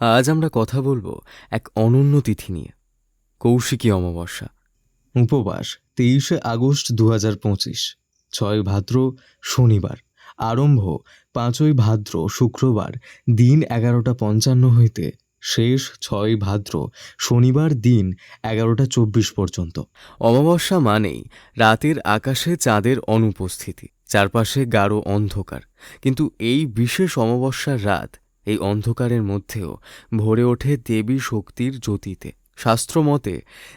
আজ আমরা কথা বলব এক অনন্য তিথি নিয়ে কৌশিকী অমাবস্যা। উপবাস তেইশে আগস্ট দু হাজার পঁচিশ ছয় ভাদ্র শনিবার। আরম্ভ পাঁচই ভাদ্র শুক্রবার দিন এগারোটা পঞ্চান্ন হইতে শেষ ছয় ভাদ্র শনিবার দিন এগারোটা চব্বিশ পর্যন্ত। অমাবস্যা মানেই রাতের আকাশে চাঁদের অনুপস্থিতি চারপাশে গাঢ় অন্ধকার। কিন্তু এই বিশেষ অমাবস্যার রাত এই অন্ধকারের মধ্যেও ভরে ওঠে দেবী শক্তির জ্যোতিতে। শাস্ত্রমতে,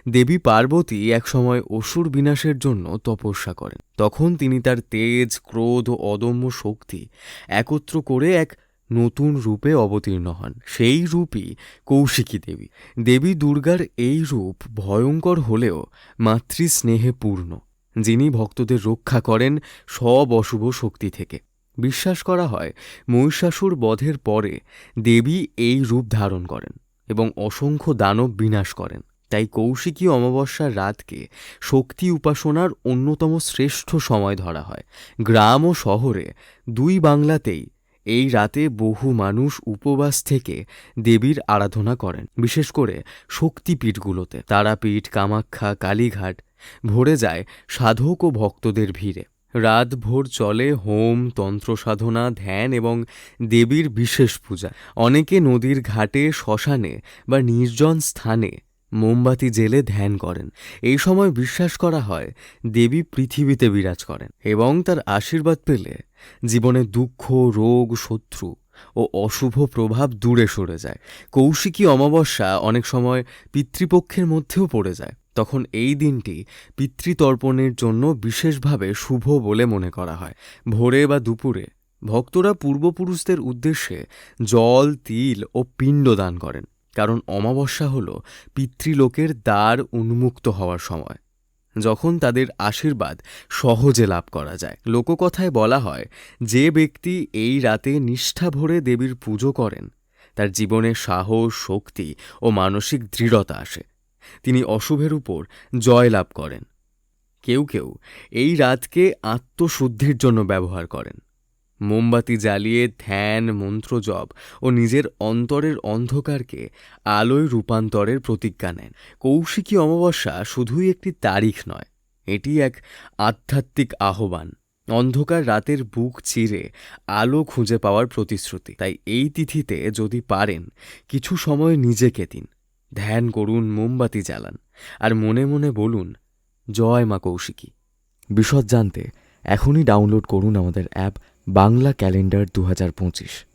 দেবী পার্বতী একসময় অসুর বিনাশের জন্য তপস্যা করেন। তখন তিনি তার তেজ, ক্রোধ ও অদম্য শক্তি একত্র করে এক নতুন রূপে অবতীর্ণ হন। সেই রূপই কৌশিকী দেবী। দেবী দুর্গার এই রূপ ভয়ঙ্কর হলেও মাতৃস্নেহে পূর্ণ, যিনি ভক্তদের রক্ষা করেন সব অশুভ শক্তি থেকে। বিশ্বাস করা হয় মহিষাসুর বধের পরে দেবী এই রূপ ধারণ করেন এবং অসংখ্য দানব বিনাশ করেন। তাই কৌশিকী অমাবস্যার রাতকে শক্তি উপাসনার অন্যতম শ্রেষ্ঠ সময় ধরা হয়। গ্রাম ও শহরে দুই বাংলাতেই এই রাতে বহু মানুষ উপবাস থেকে দেবীর আরাধনা করেন। বিশেষ করে শক্তিপীঠগুলোতে তারাপীঠ, কামাখ্যা, কালীঘাট ভরে যায় সাধক ও ভক্তদের ভিড়ে। রাতভোর চলে হোম তন্ত্র সাধনা ধ্যান এবং দেবীর বিশেষ পূজা। অনেকে নদীর ঘাটে, শ্মশানে বা নির্জন স্থানে মোমবাতি জেলে ধ্যান করেন। এই সময় বিশ্বাস করা হয়, দেবী পৃথিবীতে বিরাজ করেন এবং তার আশীর্বাদ পেলে জীবনে দুঃখ, রোগ, শত্রু ও অশুভ প্রভাব দূরে সরে যায়। কৌশিকী অমাবস্যা অনেক সময় পিতৃপক্ষের মধ্যেও পড়ে যায়। তখন এই দিনটি পিতৃতর্পণের জন্য বিশেষভাবে শুভ বলে মনে করা হয়। ভোরে বা দুপুরে ভক্তরা পূর্বপুরুষদের উদ্দেশ্যে জল, তিল ও পিণ্ড দান করেন, কারণ অমাবস্যা হল পিতৃলোকের দ্বার উন্মুক্ত হওয়ার সময়, যখন তাদের আশীর্বাদ সহজে লাভ করা যায়। লোককথায় বলা হয়, যে ব্যক্তি এই রাতে নিষ্ঠা ভরে দেবীর পুজো করেন, তার জীবনে সাহস, শক্তি ও মানসিক দৃঢ়তা আসে। তিনি অশুভের উপর জয় লাভ করেন। কেউ কেউ এই রাতকে আত্মশুদ্ধির জন্য ব্যবহার করেন। মোমবাতি জ্বালিয়ে ধ্যান, মন্ত্রজপ ও নিজের অন্তরের অন্ধকারকে আলোয় রূপান্তরের প্রতিজ্ঞা নেন। কৌশিকী অমাবস্যা শুধুই একটি তারিখ নয়, এটি এক আধ্যাত্মিক আহ্বান। অন্ধকার রাতের বুক চিরে আলো খুঁজে পাওয়ার প্রতিশ্রুতি। তাই এই তিথিতে যদি পারেন, কিছু সময় নিজেকে দিন। ধ্যান করুন মোমবাতি জ্বালান, আর মনে মনে বলুন, জয় মা কৌশিকী। বিশদ জানতে এখনই ডাউনলোড করুন আমাদের অ্যাপ বাংলা ক্যালেন্ডার দু হাজার পঁচিশ।